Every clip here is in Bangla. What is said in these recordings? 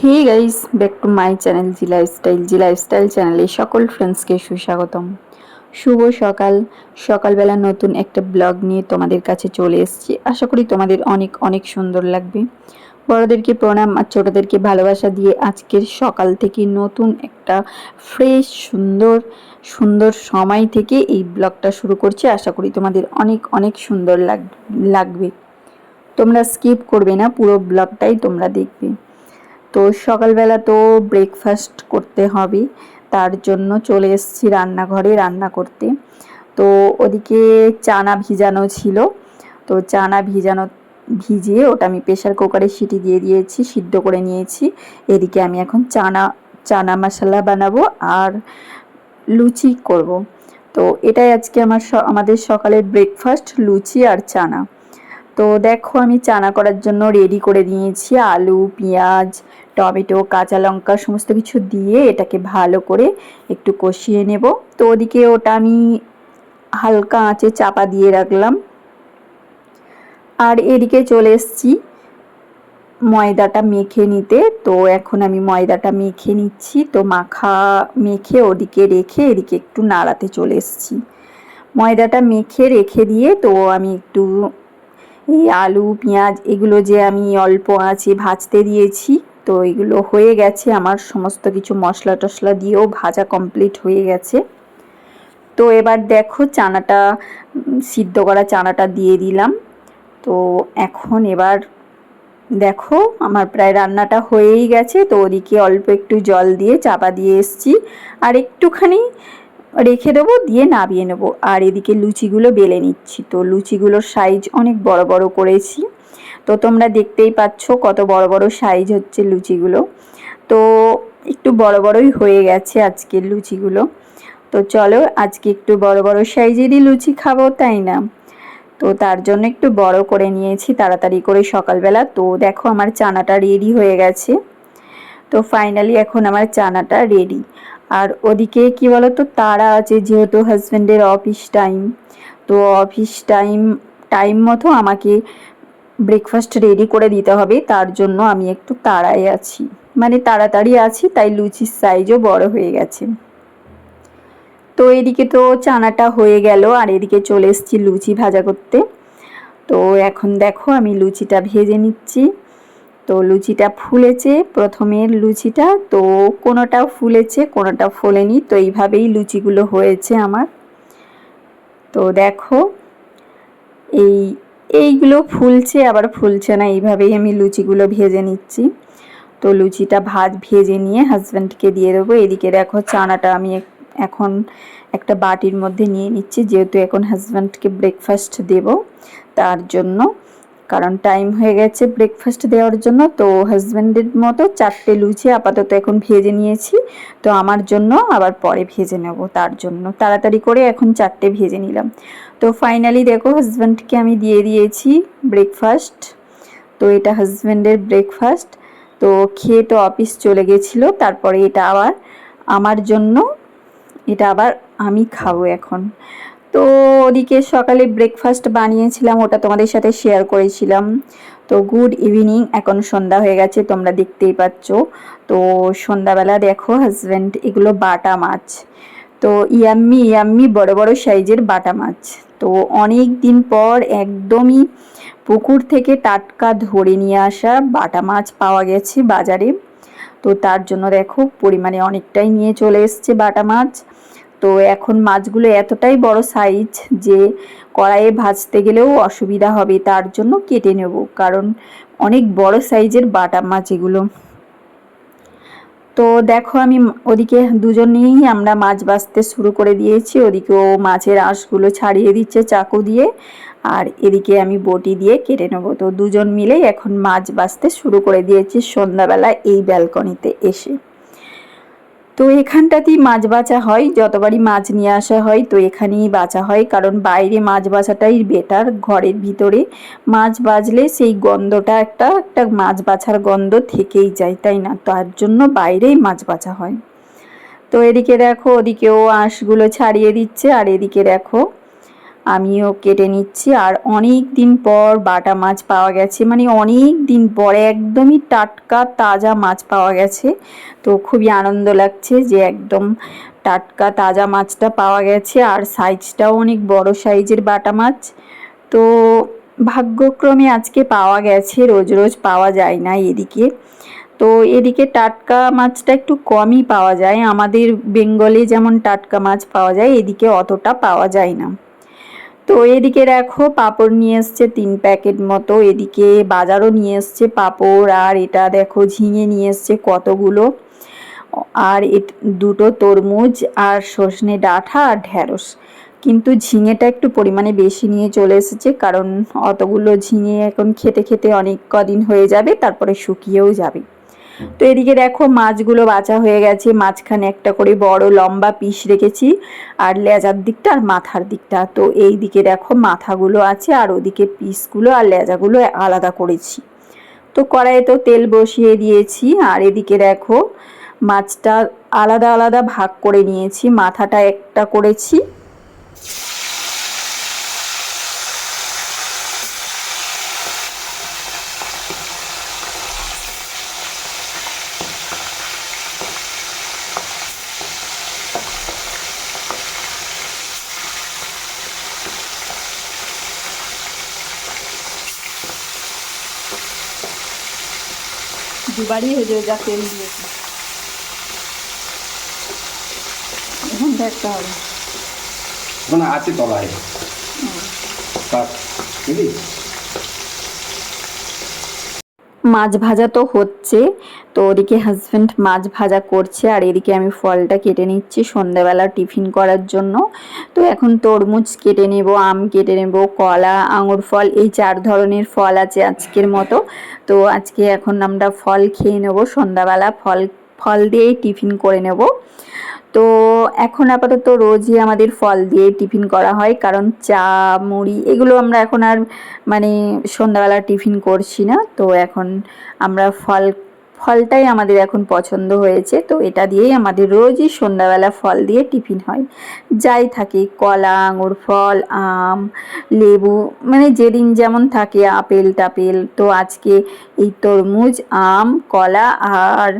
Hey guys back to my channel G lifestyle G lifestyle চ্যানেলে সকল ফ্রেন্ডসকে সুস্বাগতম। শুভ সকাল। সকালবেলা নতুন একটা ব্লগ নিয়ে তোমাদের কাছে চলে এসেছি। আশা করি তোমাদের অনেক অনেক সুন্দর লাগবে। বড়োদেরকে প্রণাম আর ছোটোদেরকে ভালোবাসা দিয়ে আজকের সকাল থেকে নতুন একটা ফ্রেশ সুন্দর সুন্দর সময় থেকে এই ব্লগটা শুরু করছি। আশা করি তোমাদের অনেক অনেক সুন্দর লাগ, লাগবে। তোমরা স্কিপ করবে না, পুরো ব্লগটাই তোমরা দেখবে। তো সকালবেলা তো ব্রেকফাস্ট করতে হবে, তার জন্য চলে এসেছি রান্নাঘরে রান্না করতে। তো ওদিকে চানা ভিজানো ছিল, তো চানা ভিজানো, ভিজিয়ে ওটা আমি প্রেশার কুকারে সিটি দিয়ে দিয়েছি, সিদ্ধ করে নিয়েছি। এদিকে আমি এখন চানা চানা মশলা বানাবো আর লুচি করব। তো এটাই আজকে আমার আমাদের সকালের ব্রেকফাস্ট লুচি আর চানা। তো দেখো আমি চানা করার জন্য রেডি করে নিয়েছি আলু, পেঁয়াজ, টমেটো, কাঁচা লঙ্কা সমস্ত কিছু দিয়ে এটাকে ভালো করে একটু কষিয়ে নেব। তো ওদিকে ওটা আমি হালকা আঁচে চাপা দিয়ে রাখলাম। আর এদিকে চলে এসছি ময়দাটা মেখে নিতে। তো এখন আমি ময়দাটা মেখে নিচ্ছি। তো মাখা মেখে ওদিকে রেখে এদিকে একটু নাড়াতে চলে এসছি। ময়দাটা মেখে রেখে দিয়ে তো আমি একটু এই আলু, পেঁয়াজ এগুলো যে আমি অল্প আছে ভাজতে দিয়েছি, তো এগুলো হয়ে গেছে। আমার সমস্ত কিছু মশলা টশলা দিয়েও ভাজা কমপ্লিট হয়ে গেছে। তো এবার দেখো চানাটা সিদ্ধ করা চানাটা দিয়ে দিলাম। তো এখন এবার দেখো আমার প্রায় রান্নাটা হয়েই গেছে। তো ওদিকে অল্প একটু জল দিয়ে চাপা দিয়ে এসছি। আর একটুখানি রেখে দেবো, দিয়ে নাবিয়ে নেব। আর এদিকে লুচিগুলো বেলে নিচ্ছি। তো লুচিগুলোর সাইজ অনেক বড় বড় করেছি। তো তোমরা দেখতেই পাচ্ছ কত বড় বড় সাইজ হচ্ছে লুচিগুলো। তো একটু বড় বড়ই হয়ে গেছে আজকের লুচিগুলো। তো চলো আজকে একটু বড় বড় সাইজেরই লুচি খাব, তাই না? তো তার জন্য একটু বড় করে নিয়েছি, তাড়াতাড়ি করে সকালবেলা। তো দেখো আমার চানাটা রেডি হয়ে গেছে। তো ফাইনালি এখন আমার চানাটা রেডি আর ওদিকে কি বলতো, তারা আছে যেহেতু হাজব্যান্ডের অফিস টাইম তো অফিস টাইম টাইম মতো আমাকে ব্রেকফাস্ট রেডি করে দিতে হবে, তার জন্য আমি একটু তাড়াই আছি। মানে তাড়াতাড়ি আছি, তাই লুচির সাইজও বড় হয়ে গেছে। তো এদিকে তো চানাটা হয়ে গেল, আর এদিকে চলে এসেছি লুচি ভাজা করতে। তো এখন দেখো আমি লুচিটা ভেজে নিচ্ছি। তো লুচিটা ফুলেছে প্রথমের লুচিটা, তো কোনোটা ফুলেছে, কোনোটা ফোলেনি, তো এইভাবেই লুচিগুলো হয়েছে আমার। তো দেখো, এই, এইগুলো ফুলছে, আবার ফুলছে না, এইভাবেই আমি লুচিগুলো ভেজে নিচ্ছি। তো লুচিটা ভাত ভেজে নিয়ে হাজব্যান্ডকে দিয়ে দেবো। এদিকে দেখো, চানাটা আমি এখন একটা বাটির মধ্যে নিয়ে নিচ্ছি, যেহেতু এখন হাজব্যান্ডকে ব্রেকফাস্ট দেব, তার জন্য। কারণ টাইম হয়ে গেছে ব্রেকফাস্ট দেওয়ার জন্য, তো হাজব্যান্ডের মতো চারটে লুচি আপাতত এখন ভেজে নিয়েছি। তো আমার জন্য আবার পরে ভেজে নেব, তার জন্য। তাড়াতাড়ি করে এখন চারটে ভেজে নিলাম। তো ফাইনালি দেখো হাজব্যান্ডকে আমি দিয়ে দিয়েছি ব্রেকফাস্ট তো এটা হাজব্যান্ডের ব্রেকফাস্ট তো খেয়ে তো অফিস চলে গেছিল, তারপরে এটা আবার আমার জন্য, এটা আবার আমি খাব এখন। তো ওদিকে সকালে ব্রেকফাস্ট বানিয়েছিলাম, ওটা তোমাদের সাথে শেয়ার করেছিলাম। তো গুড ইভিনিং এখন সন্ধ্যা হয়ে গেছে, তোমরা দেখতেই পাচ্ছ। তো সন্ধ্যাবেলা দেখো হাজব্যান্ড এগুলো বাটা মাছ। তো ইয়াম্মি ইয়াম্মি বড় বড় সাইজের বাটা মাছ। তো অনেক দিন পর একদমই পুকুর থেকে টাটকা ধরে নিয়ে আসা বাটা মাছ পাওয়া গেছে বাজারে। তো তার জন্য দেখো পরিমাণে অনেকটাই নিয়ে চলে এসছে বাটা মাছ। তো এখন মাছগুলো এতটাই বড় সাইজ যে কড়াইয়ে ভাজতে গেলেও অসুবিধা হবে, তার জন্য কেটে নেব। কারণ অনেক বড় সাইজের বাটা মাছ এগুলো। তো দেখো আমি ওদিকে দুজনেই আমরা মাছ বাছতে শুরু করে দিয়েছি। ওদিকে ও মাছের আঁশগুলো ছাড়িয়ে দিচ্ছে চাকু দিয়ে। আর এদিকে আমি বটি দিয়ে কেটে নেব। তো দুজন মিলেই এখন মাছ বাছতে শুরু করে দিয়েছি সন্ধ্যাবেলা এই ব্যালকনিতে এসে। তো এখানটাতেই মাছ বাছা হয়, যতবারই মাছ নিয়ে আসা হয় তো এখানেই বাছা হয়, কারণ বাইরে মাছ বাছাটাই বেটার ঘরের ভিতরে। মাছ বাজলে সেই গন্ধটা একটা একটা মাছ বাছার গন্ধ থেকেই যায়, তাই না? তার জন্য বাইরেই মাছ বাছা হয়। তো এদিকে দেখো, ওদিকেও আঁশগুলো ছাড়িয়ে দিচ্ছে, আর এদিকে দেখো আমিও কেটে নিচ্ছি। আর অনেক দিন পর বাটা মাছ পাওয়া গেছে। মানে অনেক দিন পর একদমই টাটকা, তাজা মাছ পাওয়া গেছে। তো খুবই আনন্দ লাগছে যে একদম টাটকা, তাজা মাছটা পাওয়া গেছে। আর সাইজটাও অনেক বড় সাইজের বাটা মাছ। তো ভাগ্যক্রমে আজকে পাওয়া গেছে, রোজ রোজ পাওয়া যায় না এদিকে। তো এদিকে টাটকা মাছটা একটু কমই পাওয়া যায়। আমাদের বেঙ্গলে যেমন টাটকা মাছ পাওয়া যায়, এদিকে অতটা পাওয়া যায় না। তো এদিকে দেখো পাপড় নিয়ে এসছে তিন প্যাকেট মতো। এদিকে বাজারও নিয়ে এসছে পাপড়, আর এটা দেখো ঝিঙে নিয়ে এসছে কতগুলো। আর দুটো তরমুজ আর সজনে ডাঁটা আর ঢ্যাঁড়স কিন্তু ঝিঙেটা একটু পরিমাণে বেশি নিয়ে চলে এসেছে, কারণ অতগুলো ঝিঙে এখন খেতে খেতে অনেক কদিন হয়ে যাবে, তারপরে শুকিয়েও যাবে। তো এদিকে দেখো মাছগুলো বাছা হয়ে গেছে, মাঝখানে একটা করে বড় লম্বা পিস রেখেছি আর লেজার দিকটা আর মাথার দিকটা। তো এই দিকে দেখো মাথাগুলো আছে আর ওদিকে পিসগুলো আর লেজাগুলো আলাদা করেছি। তো কড়াইয়ে তো তেল বসিয়ে দিয়েছি আর এদিকে দেখো মাছটা আলাদা আলাদা ভাগ করে নিয়েছি, মাথাটা একটা করেছি। দুবারই হয়ে যাবে যা তেল দিয়েছি। এখন দেখতে হবে। আছে তলায়। থাক বুঝলি? মাছ ভাজা তো হচ্ছে, তো ওদিকে হাজব্যান্ড মাছ ভাজা করছে আর এদিকে আমি ফলটা কেটে নিচ্ছি সন্ধ্যাবেলা টিফিন করার জন্য। তো এখন তরমুজ কেটে নেব, আম কেটে নেব, কলা, আঙুর ফল, এই চার ধরনের ফল আছে আজকের মতো। তো আজকে এখন আমরা ফল খেয়ে নেব, সন্ধ্যাবেলা ফল ফল দিয়েই টিফিন করে নেব। তো এখন আপাতত রোজই আমাদের ফল দিয়ে টিফিন করা হয়, কারণ চা, মুড়ি এগুলো আমরা এখন আর মানে সন্ধ্যাবেলা টিফিন করছি না। তো এখন আমরা ফল, ফলটাই আমাদের এখন পছন্দ হয়েছে। তো এটা দিয়েই আমাদের রোজই সন্ধ্যাবেলা ফল দিয়ে টিফিন হয়। যাই থাকে, কলা, আঙুর ফল, আম, লেবু মানে যেদিন যেমন থাকে, আপেল, টাপেল। তো আজকে এই তরমুজ, আম, কলা আর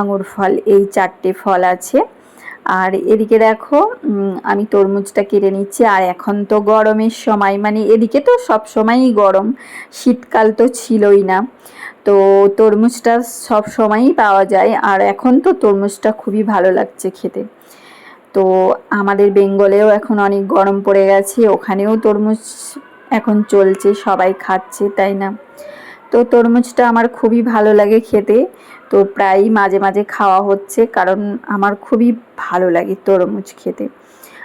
আঙুর ফল, এই চারটে ফল আছে। আর এদিকে দেখো আমি তরমুজটা কেটে নিচ্ছি, আর এখন তো গরমের সময় মানে এদিকে তো সব সময়ই গরম, শীতকাল তো ছিলই না। তো তরমুজটা সব সময়ই পাওয়া যায়, আর এখন তো তরমুজটা খুবই ভালো লাগছে খেতে। তো আমাদের বেঙ্গলেও এখন অনেক গরম পড়ে গেছে, ওখানেও তরমুজ এখন চলছে, সবাই খাচ্ছে, তাই না? তো তরমুজটা আমার খুবই ভালো লাগে খেতে। তো প্রায়ই মাঝে মাঝে খাওয়া হচ্ছে কারণ আমার খুবই ভালো লাগে তরমুজ খেতে।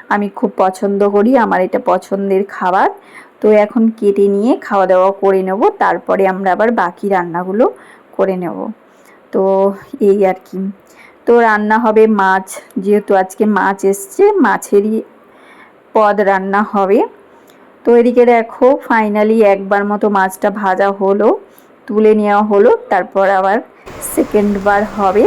আমি খুব পছন্দ করি, আমার এটা পছন্দের খাবার। তো এখন কেটে নিয়ে খাওয়া দাওয়া করে নেব, তারপরে আমরা আবার বাকি রান্নাগুলো করে নেব। তো এই আর কি। তো রান্না হবে মাছ, যেহেতু আজকে মাছ এসছে, মাছেরই পদ রান্না হবে। তো এদিকে দেখো ফাইনালি একবার মতো মাছটা ভাজা হলো। তুলে নেওয়া হলো তারপর আবার সেকেন্ড বার হবে।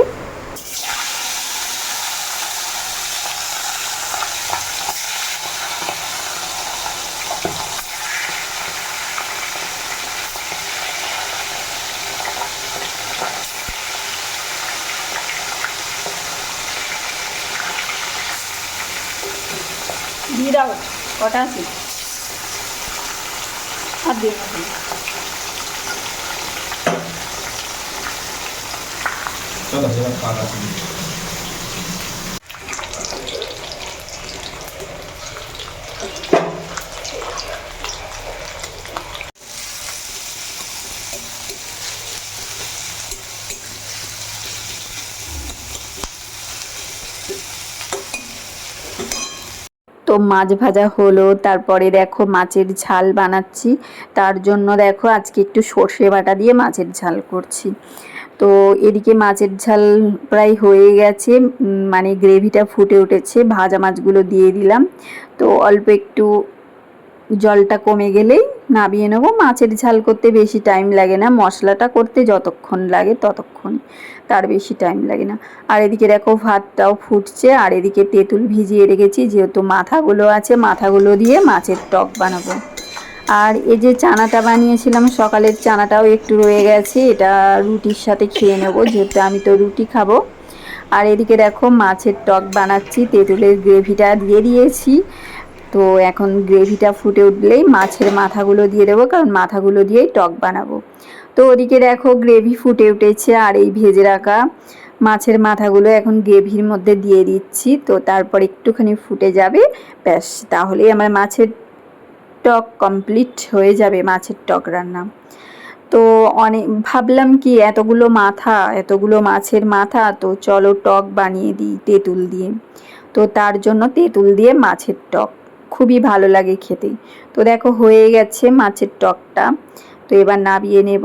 দিয়ে দাও কটা আছে? আর দিয়ে চলো এবার পাতা তো মাছ ভাজা হলো, তারপরে দেখো মাছের ঝাল বানাচ্ছি। তার জন্য দেখো আজকে একটু সর্ষে বাটা দিয়ে মাছের ঝাল করছি। তো এদিকে মাছের ঝাল প্রায় হয়ে গেছে মানে গ্রেভিটা ফুটে উঠেছে, ভাজা মাছগুলো দিয়ে দিলাম। তো অল্প একটু জলটা কমে গেলেই নাবিয়ে নেব। মাছের ঝাল করতে বেশি টাইম লাগে না। মশলাটা করতে যতক্ষণ লাগে ততক্ষণ তার বেশি টাইম লাগে না। আর এদিকে দেখো ভাতটাও ফুটছে। আর এদিকে তেঁতুল ভিজিয়ে রেখেছি। যেহেতু মাথাগুলো আছে, মাথাগুলো দিয়ে মাছের টক বানাবো। আর এই যে চানাটা বানিয়েছিলাম, সকালের চানাটাও একটু রয়ে গেছে। এটা রুটির সাথে খেয়ে নেব। যেহেতু আমি তো রুটি খাব। আর এদিকে দেখো মাছের টক বানাচ্ছি। তেঁতুলের গ্রেভিটা দিয়ে দিয়েছি। তো এখন গ্রেভিটা ফুটে উঠলেই মাছের মাথাগুলো দিয়ে দেবো, কারণ মাথাগুলো দিয়েই টক বানাবো। তো ওদিকে দেখো গ্রেভি ফুটে উঠেছে আর এই ভেজে রাখা মাছের মাথাগুলো এখন গ্রেভির মধ্যে দিয়ে দিচ্ছি, তো তারপর একটুখানি ফুটে যাবে, ব্যাস, তাহলেই আমার মাছের টক কমপ্লিট হয়ে যাবে মাছের টক রান্না। তো অনেক ভাবলাম কি এতগুলো মাথা, এতগুলো মাছের মাথা, তো চলো টক বানিয়ে দিই তেঁতুল দিয়ে। তো তার জন্য তেঁতুল দিয়ে মাছের টক। খুবই ভালো লাগে খেতে। তো দেখো হয়ে গেছে মাছের টকটা। তো এবার নাবিয়ে নেব।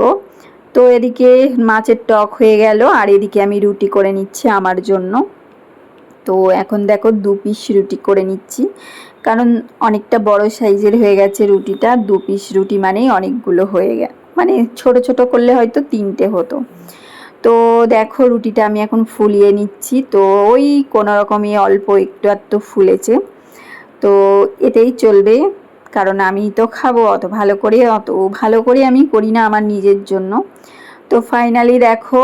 তো এদিকে মাছের টক হয়ে গেল আর এদিকে আমি রুটি করে নিচ্ছি আমার জন্য। তো এখন দেখো দু পিস রুটি করে নিচ্ছি। কারণ অনেকটা বড় সাইজের হয়ে গেছে রুটিটা, দু পিস রুটি মানেই অনেকগুলো হয়ে গে মানে ছোট ছোট করলে হয়তো তিনটে হতো। তো দেখো রুটিটা আমি এখন ফুলিয়ে নিচ্ছি। তো ওই কোনো রকমই অল্প একটু একটু ফুলেছে। তো এটাই চলবে। কারণ আমি তো খাব, অত ভালো করে, অত ভালো করে আমি করি না আমার নিজের জন্য। তো ফাইনালি দেখো,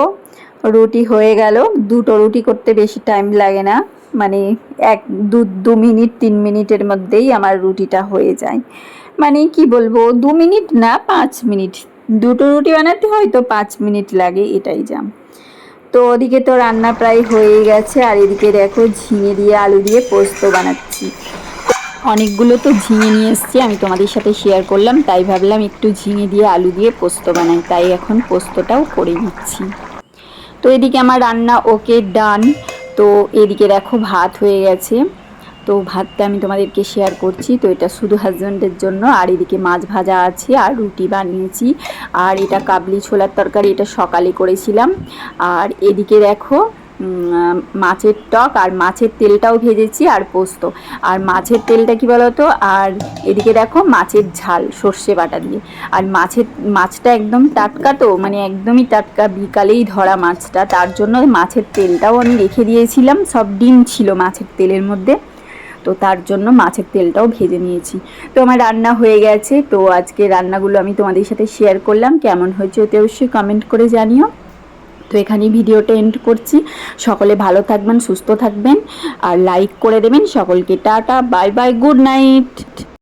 রুটি হয়ে গেল। দুটো রুটি করতে বেশি টাইম লাগে না। মানে এক, দু দু মিনিট, তিন মিনিটের মধ্যেই আমার রুটিটা হয়ে যায়। মানে কি বলব, দু মিনিট না, পাঁচ মিনিট। দুটো রুটি বানাতে হয়তো পাঁচ মিনিট লাগে, এটাই যা তো ওদিকে তো রান্না প্রায় হয়ে গেছে। আর এদিকে দেখো, ঝিঙে দিয়ে আলু দিয়ে পোস্ত বানাচ্ছি। অনেকগুলো তো ঝিঙে নিয়ে এসেছি, আমি তোমাদের সাথে শেয়ার করলাম, তাই ভাবলাম একটু ঝিঙে দিয়ে আলু দিয়ে পোস্ত বানাই, তাই এখন পোস্তটাও করে নিচ্ছি। তো এদিকে আমার রান্না ওকে ডান তো এদিকে দেখো ভাত হয়ে গেছে। তো ভাতটা আমি তোমাদেরকে শেয়ার করছি, তো এটা শুধু হাজব্যান্ডের জন্য, আর এদিকে মাছ ভাজা আছে, আর রুটি বানিয়েছি, আর এটা কাবলি ছোলার তরকারি, এটা সকালে করেছিলাম। আর এদিকে দেখো মাছের টক আর মাছের তেলটাও ভেজেছি আর পোস্ত। আর মাছের তেলটা কি বলতো? আর এদিকে দেখো মাছের ঝাল, সর্ষে বাটা দিয়ে। আর মাছের, মাছটা একদম টাটকা তো মানে একদমই টাটকা, বিকালেই ধরা মাছটা। তার জন্য মাছের তেলটাও আমি রেখে দিয়েছিলাম, সব ডিম ছিল মাছের তেলের মধ্যে। তো তার জন্য মাছের তেলটাও ভেজে নিয়েছি। তো আমার রান্না হয়ে গেছে, তো আজকে রান্নাগুলো আমি তোমাদের সাথে শেয়ার করলাম। কেমন হয়েছে ওতে অবশ্যই কমেন্ট করে জানিও। তো এখানেই ভিডিওটা এন্ড করছি। সকলে ভালো থাকবেন, সুস্থ থাকবেন, আর লাইক করে দেবেন। সকলকে tata bye bye good night